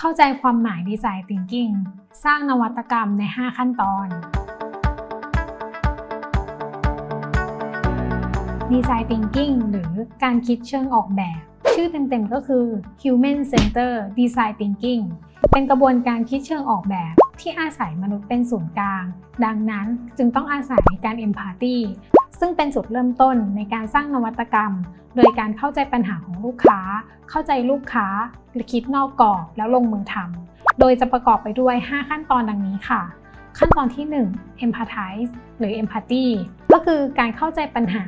เข้าใจความหมายดีไซน์ Thinking สร้างนวัตกรรมใน 5 ขั้นตอนดีไซน์ Thinking หรือการคิดเชิงออกแบบ ชื่อเต็มๆก็คือ Human Center Design Thinking เป็นกระบวนการคิดเชิงออกแบบที่อาศัยมนุษย์เป็นศูนย์กลาง ดังนั้นจึงต้องอาศัยการ Empathy ซึ่งเป็นจุดเริ่มต้นในการสร้างนวัตกรรม โดยการเข้าใจปัญหาของลูกค้า เข้าใจลูกค้าและคิดนอกกรอบแล้วลงมือทำโดยจะประกอบไปด้วย 5 ขั้นตอนดังนี้ค่ะ ขั้นตอนที่ 1 empathize หรือ empathy ก็คือการเข้าใจปัญหา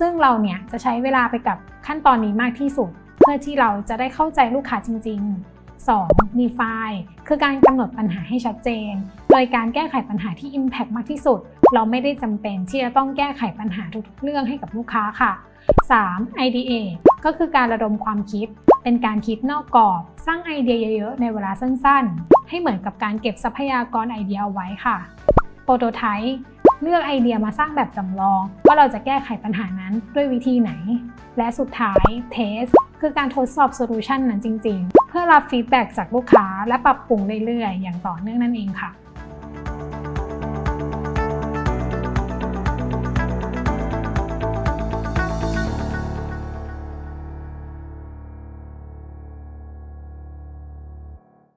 ซึ่งเราเนี่ยจะใช้เวลาไปกับขั้นตอนนี้มากที่สุด เพื่อที่เราจะได้เข้าใจลูกค้าจริง ๆ 2. define คือการกำหนดปัญหาให้ชัดเจน โดยการแก้ไขปัญหาที่ impact มากที่สุด เราไม่ได้จำเป็นที่จะต้องแก้ไขปัญหาทุกๆเรื่องให้กับลูกค้าค่ะ 3. idea ก็คือการระดมความคิด เป็นการคิดนอกกรอบ สร้างไอเดียเยอะๆ ในเวลาสั้นๆ ให้เหมือนกับการเก็บทรัพยากรไอเดียเอาไว้ค่ะ prototype เลือกไอเดียมาสร้างแบบจำลอง ว่าเราจะแก้ไขปัญหานั้นด้วยวิธีไหน และสุดท้าย test คือการทดสอบโซลูชันนั้นจริง ๆ เพื่อรับฟีดแบ็จากลูกค้าและปรับปรุงเรื่อยๆ อย่างต่อเนื่องนั่นเองค่ะ